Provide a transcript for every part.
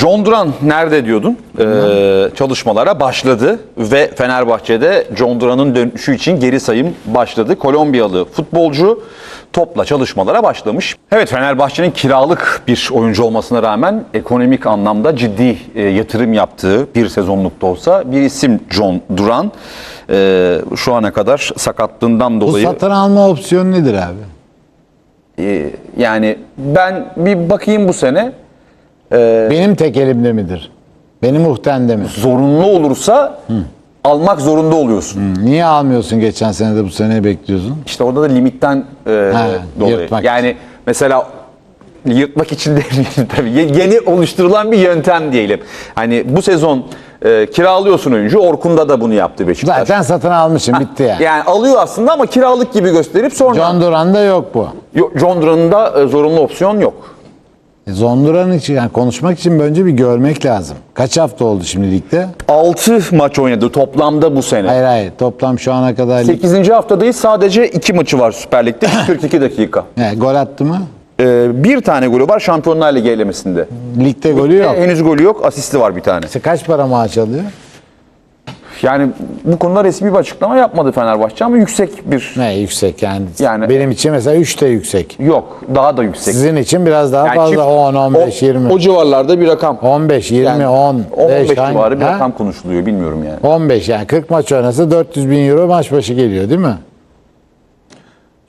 John Duran nerede diyordun? Ee, çalışmalara başladı ve Fenerbahçe'de John Duran'ın dönüşü için geri sayım başladı. Kolombiyalı futbolcu topla çalışmalara başlamış. Evet Fenerbahçe'nin kiralık bir oyuncu olmasına rağmen ekonomik anlamda ciddi e, yatırım yaptığı bir sezonluk da olsa bir isim John Duran. Ee, şu ana kadar sakatlığından Bu dolayı satın alma opsiyonu nedir abi? e, yani ben bir bakayım bu sene Benim tek elimde midir? Benim muhtende mi? zorunlu olursa almak zorunda oluyorsun. Niye almıyorsun geçen sene de bu sene bekliyorsun? İşte orada da limitten e, Ha, dolayı. yırtmak Yani mesela yırtmak için de tabii ye- yeni oluşturulan bir yöntem diyelim. Hani bu sezon e, kiralıyorsun oyuncu. Orkun'da da bunu yaptı Beşiktaş. Zaten satın almışım bitti yani. Yani alıyor aslında ama kiralık gibi gösterip sonra John Duran'da yok bu. Yo- John Duran'ın da e, zorunlu opsiyon yok. E, John Duran için yani konuşmak için önce bir görmek lazım. Kaç hafta oldu şimdi ligde? 6 maç oynadı toplamda bu sene. Hayır hayır toplam şu ana kadar lig, 8. haftadayız. Sadece 2 maçı var Süper Lig'de. 42 dakika. Yani gol attı mı? Ee, bir tane golü var Şampiyonlar Ligi elemesinde. Ligde golü yok. Henüz golü yok. Asisti var bir tane. İşte kaç para maaş alıyor? Yani bu konuda resmi bir açıklama yapmadı Fenerbahçe ama yüksek bir Ne yüksek yani. Yani- Benim için mesela 3 de yüksek. yok. Daha da yüksek. Sizin için biraz daha Yani fazla çift- 10, 15, o, 20. O civarlarda bir rakam. 15, 20, Yani 10, 15 5, hangi- civarı bir Ha? rakam konuşuluyor bilmiyorum yani. 15 yani 40 maç oynasa 400 bin euro maç başı geliyor değil mi?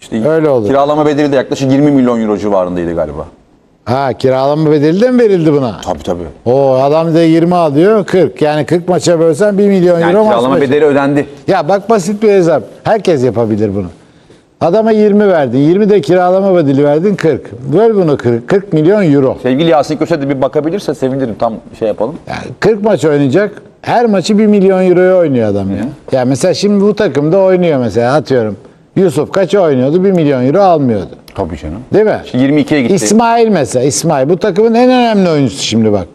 İşte Öyle olur. Kiralama bedeli de yaklaşık 20 milyon euro civarındaydı galiba. Ha kiralama bedeli de mi verildi buna? Tabii tabii. O adam da 20 alıyor 40. Yani 40 maça bölsen 1 milyon Yani euro maç kiralama başı. bedeli ödendi. Ya bak basit bir hesap. Herkes yapabilir bunu. Adama 20 verdin. 20 de kiralama bedeli verdin 40. Böl bunu 40. 40 milyon euro. Sevgili Yasin Köse de bir bakabilirse sevinirim. Tam şey yapalım. Yani 40 maç oynayacak. Her maçı 1 milyon euroya oynuyor adam ya. Ya mesela şimdi bu takımda oynuyor mesela atıyorum. Yusuf kaça oynuyordu? 1 milyon euro almıyordu. Tabii canım. Değil mi? Şimdi 22'ye gitti. İsmail mesela. İsmail bu takımın en önemli oyuncusu şimdi bak.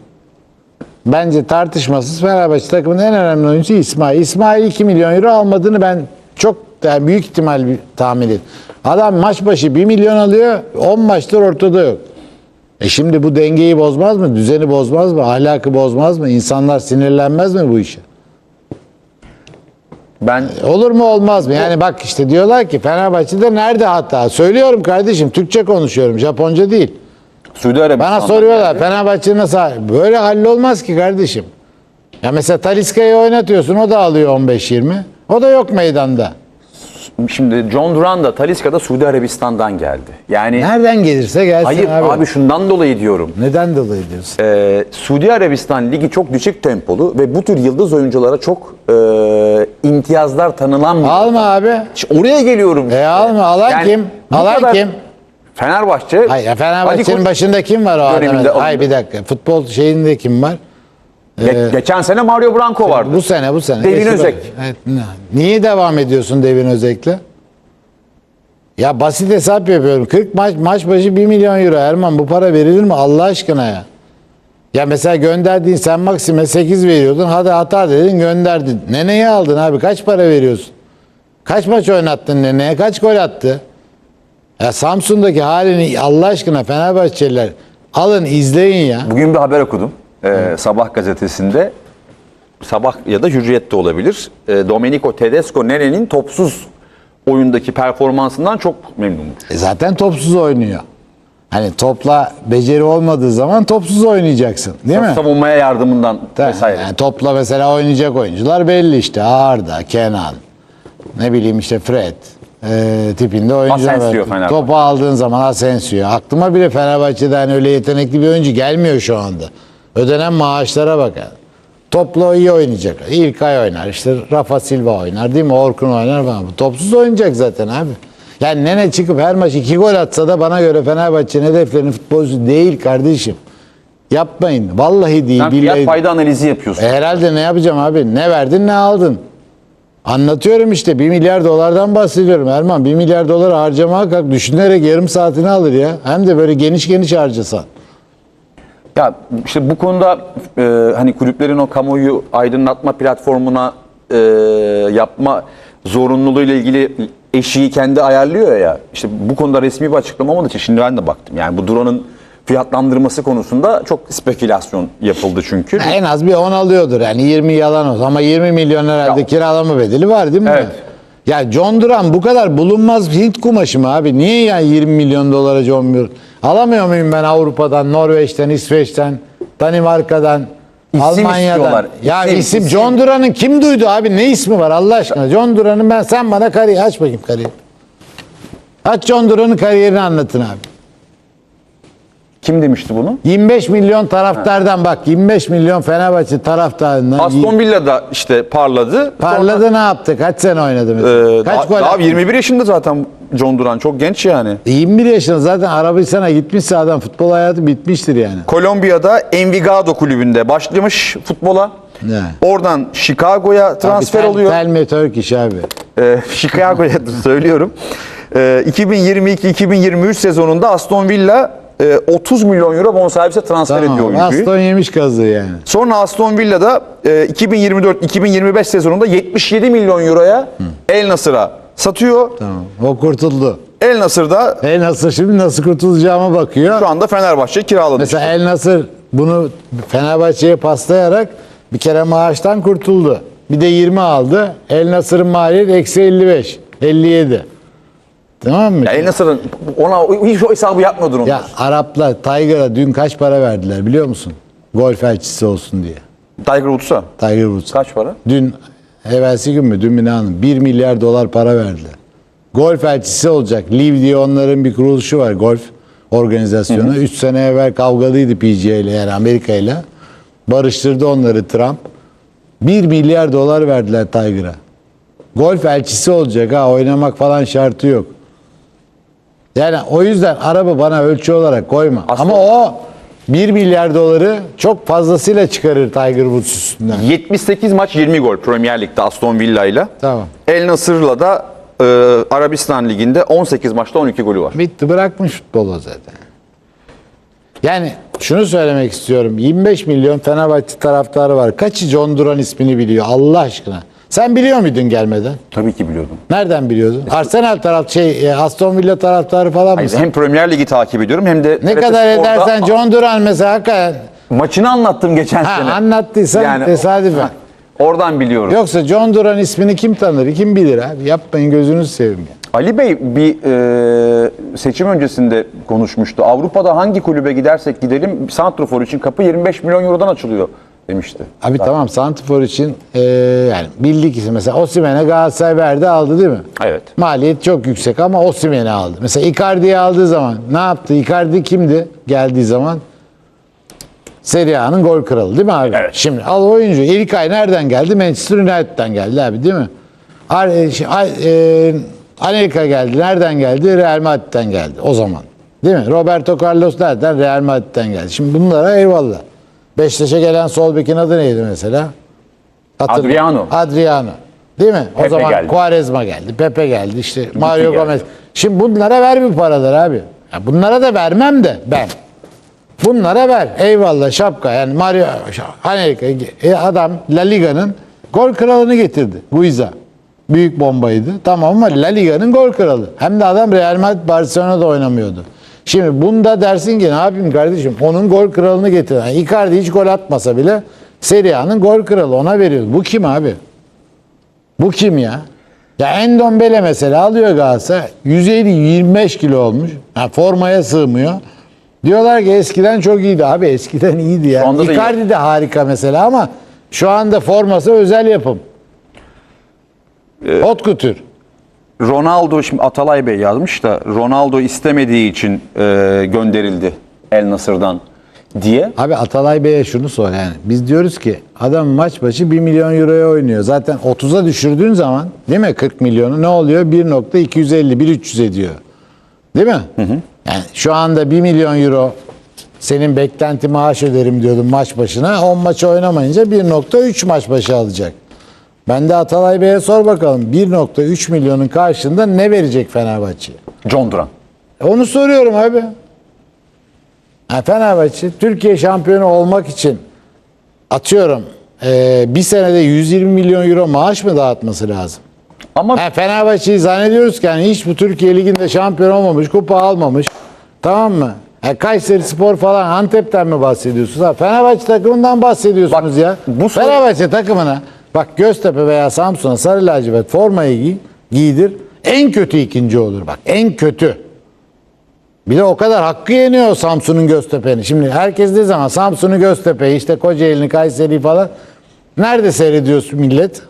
Bence tartışmasız Fenerbahçe takımının en önemli oyuncusu İsmail. İsmail 2 milyon euro almadığını ben çok yani büyük ihtimal bir tahmin ediyorum. Adam maç başı 1 milyon alıyor. 10 maçtır ortada yok. E şimdi bu dengeyi bozmaz mı? Düzeni bozmaz mı? Ahlakı bozmaz mı? İnsanlar sinirlenmez mi bu işe? Ben Olur mu olmaz mı? Yani bak işte diyorlar ki Fenerbahçe'de nerede hata? Söylüyorum kardeşim Türkçe konuşuyorum Japonca değil. Suudi Arabistan'dan Bana soruyorlar geldi. Fenerbahçe nasıl? Böyle hallolmaz ki kardeşim. Ya mesela Taliska'yı oynatıyorsun o da alıyor 15-20. O da yok meydanda. Şimdi John Duran da Taliska'da Suudi Arabistan'dan geldi. Yani Nereden gelirse gelsin hayır abi. abi. şundan dolayı diyorum. Neden dolayı diyorsun? Ee, Suudi Arabistan ligi çok düşük tempolu ve bu tür yıldız oyunculara çok e, imtiyazlar tanınan bir Alma abi. İşte oraya geliyorum. E alma. Alan Yani kim? bu Alan kadar- kim? Fenerbahçe. Hayır Ali Fenerbahçe'nin Koç- başında kim var o Döneminde adamın? alındı. Hayır bir dakika. Futbol şeyinde kim var? Ge- geçen sene Mario Branco vardı. Bu sene bu sene. Devin Eski- Özek. Evet, ne- niye devam ediyorsun Devin Özek'le? Ya basit hesap yapıyorum. 40 maç maç başı 1 milyon euro. Erman bu para verilir mi Allah aşkına ya? Ya mesela gönderdiğin sen Maksim'e 8 veriyordun. Hadi hata dedin gönderdin. Nene'yi aldın abi. Kaç para veriyorsun? Kaç maç oynattın Nene'ye? Kaç gol attı? Ya Samsun'daki halini Allah aşkına Fenerbahçeliler alın izleyin ya. Bugün bir haber okudum. Ee, Sabah gazetesinde. Sabah ya da Hürriyet'te olabilir. Ee, Domenico Tedesco Nene'nin topsuz oyundaki performansından çok memnunmuş. E zaten topsuz oynuyor. Hani topla beceri olmadığı zaman topsuz oynayacaksın. Değil mi? Savunmaya yardımından Tabii. vesaire. Yani topla mesela oynayacak oyuncular belli işte. Arda, Kenan, ne bileyim işte Fred e, tipinde oyuncular. Asensio var. Fenerbahçe. Topu aldığın zaman Asensio. Aklıma bile Fenerbahçe'den öyle yetenekli bir oyuncu gelmiyor şu anda. Ödenen maaşlara bak. Topla iyi oynayacak. İlkay oynar, işte Rafa Silva oynar değil mi? Orkun oynar falan. Topsuz oynayacak zaten abi. Yani Nene çıkıp her maç iki gol atsa da bana göre Fenerbahçe'nin hedeflerinin futbolcusu değil kardeşim. Yapmayın. Vallahi değil. Sen billahi fiyat fayda analizi yapıyorsun. E herhalde ne yapacağım abi? Ne verdin ne aldın? Anlatıyorum işte 1 milyar dolardan bahsediyorum Erman. 1 milyar dolar harcamaya kalk düşünerek yarım saatini alır ya. Hem de böyle geniş geniş harcasan. Ya işte bu konuda e, hani kulüplerin o kamuoyu aydınlatma platformuna e, yapma zorunluluğu ile ilgili eşiği kendi ayarlıyor ya. İşte bu konuda resmi bir açıklama olmadığı için şimdi ben de baktım. Yani bu Duran'ın fiyatlandırması konusunda çok spekülasyon yapıldı çünkü. En az bir 10 alıyordur yani 20 yalan olsa ama 20 milyon herhalde Ya- kiralama bedeli var değil mi? Evet. Ya John Duran bu kadar bulunmaz Hint kumaşı mı abi? Niye ya 20 milyon dolara John Duran? Alamıyor muyum ben Avrupa'dan, Norveç'ten, İsveç'ten, Danimarka'dan, İsim Almanya'dan? istiyorlar. Ya İsim, isim, isim. John Duran'ın kim duydu abi? Ne ismi var Allah aşkına? John Duran'ın ben sen bana kariyer aç bakayım kariyer. Aç John Duran'ın kariyerini anlatın abi. Kim demişti bunu? 25 milyon taraftardan bak 25 milyon Fenerbahçe taraftarından Aston Villa'da işte parladı. Parladı ne yaptı? Kaç sene oynadı mesela? e, Kaç daha, gol attı? 21 yaşında zaten John Duran çok genç yani. 21 yaşında zaten Arabistan'a gitmişse adam futbol hayatı bitmiştir yani. Kolombiya'da Envigado kulübünde başlamış futbola. Ne? Oradan Chicago'ya transfer Abi, oluyor. Tell me Turkish abi. Ee, Chicago'ya söylüyorum. Ee, 2022-2023 sezonunda Aston Villa e, 30 milyon euro bonservise transfer ediyor Tamam. oyuncuyu. Aston yemiş kazığı yani. Sonra Aston Villa'da e, 2024-2025 sezonunda 77 milyon euroya El Nasır'a satıyor. Tamam. O kurtuldu. El Nasır'da El Nasır şimdi nasıl kurtulacağıma bakıyor. şu anda Fenerbahçe kiraladı. Mesela El Nasır bunu Fenerbahçe'ye paslayarak bir kere maaştan kurtuldu. Bir de 20 aldı. El Nasır'ın maliyeti eksi 55. 57. Tamam mı? Ya El Nasır'ın ona o- hiç o hesabı yapmıyordun onu. Ya Araplar Tiger'a dün kaç para verdiler biliyor musun? Golf elçisi olsun diye. Tiger Woods'a Tiger Woods. kaç para? Dün evvelsi gün mü? Dün mü ne hanım? 1 milyar dolar para verdiler. Golf elçisi olacak. Liv diye onların bir kuruluşu var. Golf organizasyonu. 3 sene evvel kavgalıydı PGA ile yani Amerika ile. Barıştırdı onları Trump. 1 milyar dolar verdiler Tiger'a. Golf elçisi olacak ha oynamak falan şartı yok. Yani o yüzden araba bana ölçü olarak koyma. Aslında- Ama o 1 milyar doları çok fazlasıyla çıkarır Tiger Woods üstünden. 78 maç 20 gol Premier Lig'de Aston Villa ile. Tamam. El Nasır'la da e, Arabistan Ligi'nde 18 maçta 12 golü var. Bitti bırakmış futbolu zaten. Yani şunu söylemek istiyorum. 25 milyon Fenerbahçe taraftarı var. Kaçı John Duran ismini biliyor Allah aşkına? Sen biliyor muydun gelmeden? Tabii ki biliyordum. Nereden biliyordun? Arsenal taraf şey e, Aston Villa taraftarı falan Hayır, mısın? hem Premier Ligi takip ediyorum hem de Ne TRT kadar Spor'da edersen John Duran mesela hakikaten maçını anlattım geçen ha, sene. anlattıysan tesadüfen. Ha, Oradan biliyorum. Yoksa John Duran ismini kim tanır? Kim bilir abi? Yapmayın gözünüzü seveyim. Ali Bey bir e, seçim öncesinde konuşmuştu. Avrupa'da hangi kulübe gidersek gidelim Santrofor için kapı 25 milyon eurodan açılıyor demişti. Abi tamam Santifor için e, yani bildik isim. Mesela Osimhen'e Galatasaray verdi aldı değil mi? Evet. Maliyet çok yüksek ama Osimhen'i aldı. Mesela Icardi'yi aldığı zaman ne yaptı? Icardi kimdi geldiği zaman? Serie A'nın gol kralı değil mi abi? Evet. Şimdi al oyuncu. İlkay nereden geldi? Manchester United'dan geldi abi değil mi? Ar, e, şey, e, Anelka geldi. Nereden geldi? Real Madrid'den geldi o zaman. Değil mi? Roberto Carlos nereden? Real Madrid'den geldi. Şimdi bunlara eyvallah. Beşiktaş'a gelen sol bekin adı neydi mesela? Hatırla- Adriano. Adriano. Değil mi? o Pepe zaman geldi. Quaresma geldi. Pepe geldi. işte Mario geldi. Gomez. Şimdi bunlara ver bu paraları abi. Ya bunlara da vermem de ben. Bunlara ver. Eyvallah şapka. Yani Mario hani e, adam La Liga'nın gol kralını getirdi. Guiza. Büyük bombaydı. Tamam ama La Liga'nın gol kralı. Hem de adam Real Madrid Barcelona'da oynamıyordu. Şimdi bunda dersin ki ne yapayım kardeşim? Onun gol kralını getir. Yani Icardi hiç gol atmasa bile Serie A'nın gol kralı ona veriyoruz. Bu kim abi? Bu kim ya? Ya Endombele mesela alıyor Galatasaray. 150-25 kilo olmuş. Ha, formaya sığmıyor. Diyorlar ki eskiden çok iyiydi. Abi eskiden iyiydi ya. Anda da iyi. Icardi de harika mesela ama şu anda forması özel yapım. Ee, Hot couture. Ronaldo şimdi Atalay Bey yazmış da Ronaldo istemediği için e, gönderildi El Nasır'dan diye. Abi Atalay Bey'e şunu sor yani. Biz diyoruz ki adam maç başı 1 milyon euroya oynuyor. Zaten 30'a düşürdüğün zaman değil mi 40 milyonu ne oluyor? 1.250, 1.300 ediyor. Değil mi? Yani şu anda 1 milyon euro senin beklenti maaş öderim diyordun maç başına. 10 maç oynamayınca 1.3 maç başı alacak. Ben de Atalay Bey'e sor bakalım 1.3 milyonun karşında ne verecek Fenerbahçe? John Duran. E Onu soruyorum abi. Ha, Fenerbahçe Türkiye şampiyonu olmak için atıyorum e, bir senede 120 milyon euro maaş mı dağıtması lazım? Ama Ha, Fenerbahçe'yi zannediyoruz ki yani hiç bu Türkiye Ligi'nde şampiyon olmamış, kupa almamış. Tamam mı? E, Kayseri Spor falan Antep'ten mi bahsediyorsunuz? Ha, Fenerbahçe takımından bahsediyorsunuz Bak, ya. bu Fenerbahçe takımına bak Göztepe veya Samsun'a sarı lacivert formayı giy, giydir. En kötü ikinci olur bak. En kötü. Bir de o kadar hakkı yeniyor Samsun'un Göztepe'ni. Şimdi herkes ne zaman Samsun'u Göztepe'yi işte Kocaeli'ni Kayseri'yi falan nerede seyrediyorsun millet?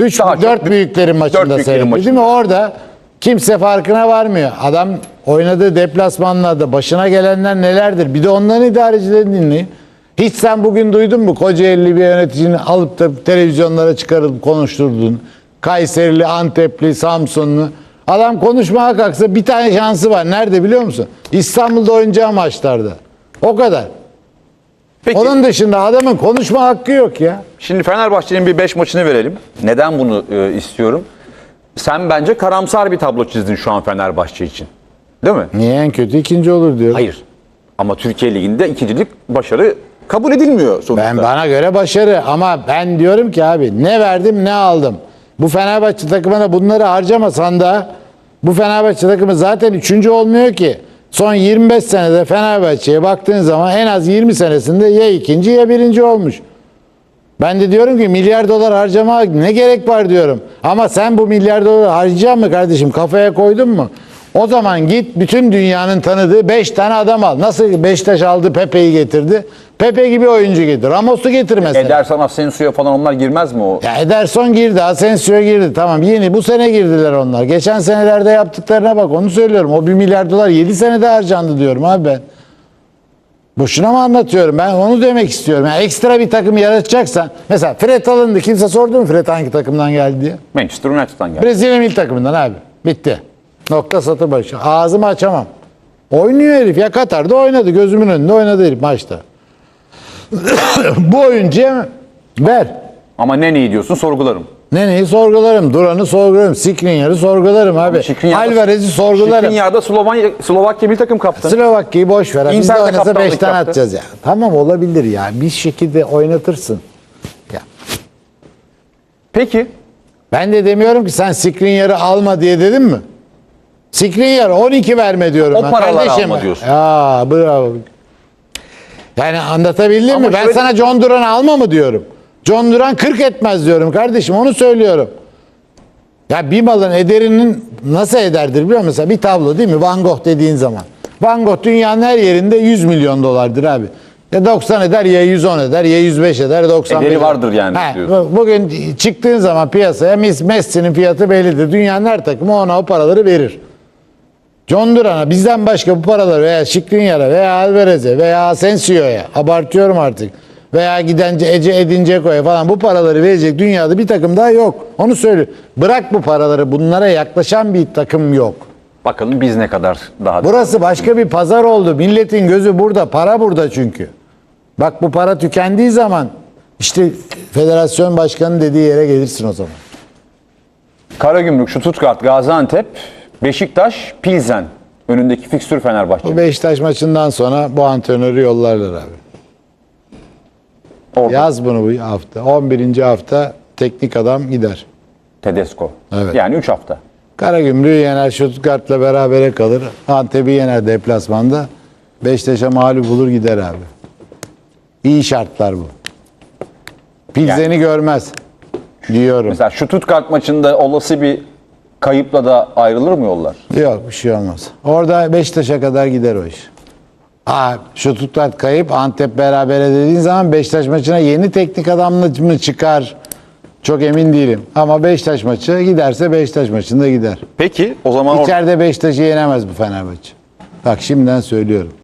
3 Daha çok 4 büyük- büyüklerin maçında büyüklerin seyrediyor değil mi? Orada kimse farkına varmıyor. Adam oynadığı deplasmanlarda başına gelenler nelerdir? Bir de onların idarecilerini dinleyin. Hiç sen bugün duydun mu Kocaeli bir yöneticini alıp da televizyonlara çıkarıp konuşturduğunu? Kayserili, Antepli, Samsunlu. Adam konuşmaya kalksa bir tane şansı var. Nerede biliyor musun? İstanbul'da oynayacağı maçlarda. O kadar. Peki Onun dışında adamın konuşma hakkı yok ya. şimdi Fenerbahçe'nin bir 5 maçını verelim. Neden bunu e, istiyorum? Sen bence karamsar bir tablo çizdin şu an Fenerbahçe için. Değil mi? Niye en kötü ikinci olur diyor. Hayır. Ama Türkiye Ligi'nde ikincilik başarı kabul edilmiyor sonuçta. Ben bana göre başarı ama ben diyorum ki abi ne verdim ne aldım. Bu Fenerbahçe takımına bunları harcamasan da bu Fenerbahçe takımı zaten üçüncü olmuyor ki. Son 25 senede Fenerbahçe'ye baktığın zaman en az 20 senesinde ya ikinci ya birinci olmuş. Ben de diyorum ki milyar dolar harcama ne gerek var diyorum. Ama sen bu milyar dolar harcayacak mı kardeşim kafaya koydun mu? O zaman git bütün dünyanın tanıdığı 5 tane adam al. Nasıl Beşiktaş aldı Pepe'yi getirdi? Pepe gibi oyuncu getir. Ramos'u getir mesela. Ederson Asensio'ya falan onlar girmez mi o? Ya Ederson girdi, Asensio girdi. Tamam yeni bu sene girdiler onlar. Geçen senelerde yaptıklarına bak onu söylüyorum. O 1 milyar dolar 7 senede harcandı diyorum abi ben. Boşuna mı anlatıyorum? Ben onu demek istiyorum. Yani ekstra bir takım yaratacaksan. Mesela Fred alındı. Kimse sordu mu Fred hangi takımdan geldi diye? Manchester United'dan geldi. Brezilya milli takımından abi. Bitti. Nokta satır başı. Ağzımı açamam. Oynuyor herif. Ya Katar'da oynadı. Gözümün önünde oynadı herif maçta. Bu oyuncuya ver. Ama ne neyi diyorsun sorgularım. Neneyi sorgularım, Duran'ı sorgularım, Skriniar'ı sorgularım abi. Skriniar'da- Alvarez'i sorgularım. Skriniar'da Slovenya, Slovakya milli takım kaptanı. Slovakya'yı boş ver. Biz de Inter'de oynasa kaptanlık 5'ten yaptı. atacağız ya. Tamam olabilir ya. Bir şekilde oynatırsın. Ya. Peki Ben de demiyorum ki sen Skriniar'ı alma diye dedim mi? Skriniar 12 verme diyorum O ben. paraları Kardeşim, alma diyorsun. Ya bravo. Yani anlatabildim Ama mi? Ben şöyle- sana John Duran'ı alma mı diyorum? John Duran 40 etmez diyorum kardeşim. Onu söylüyorum. Ya bir malın ederinin nasıl ederdir biliyor musun? Mesela bir tablo değil mi? Van Gogh dediğin zaman. Van Gogh dünyanın her yerinde 100 milyon dolardır abi. Ya 90 eder ya 110 eder ya 105 eder 95 Ederi eder. vardır yani He, diyorsun. bu- bugün çıktığın zaman piyasaya Mes- Messi'nin fiyatı bellidir. Dünyanın her takımı ona o paraları verir. John Duran'a bizden başka bu paraları veya Skriniar'a veya Alvarez'e veya Asensio'ya abartıyorum artık veya giden Ece Edin Dzeko'ya falan bu paraları verecek dünyada bir takım daha yok. Onu söyle. Bırak bu paraları bunlara yaklaşan bir takım yok. bakalım biz ne kadar daha Burası başka bir pazar oldu. Milletin gözü burada, para burada çünkü. Bak bu para tükendiği zaman işte federasyon başkanı dediği yere gelirsin o zaman. Karagümrük, Stuttgart, Gaziantep, Beşiktaş, Pilsen önündeki fikstür Fenerbahçe. Bu Beşiktaş maçından sonra bu antrenörü yollarlar abi. Orada Yaz bunu bu hafta. 11. hafta teknik adam gider. Tedesco. Evet. Yani 3 hafta. Karagümrük'ü yener, Stuttgart'la berabere kalır. Antep'i yener deplasmanda. Beşiktaş'a mağlup olur gider abi. İyi şartlar bu. Pilsen'i görmez diyorum. Mesela şu Stuttgart maçında olası bir kayıpla da ayrılır mı yollar? Yok bir şey olmaz. Orada Beşiktaş'a kadar gider o iş. Aa, şu Stuttgart kayıp Antep berabere dediğin zaman Beşiktaş maçına yeni teknik adamla mı çıkar? Çok emin değilim. Ama Beşiktaş maçı giderse Beşiktaş maçında gider. Peki o zaman İçeride Beşiktaş'ı yenemez bu Fenerbahçe. Bak şimdiden söylüyorum.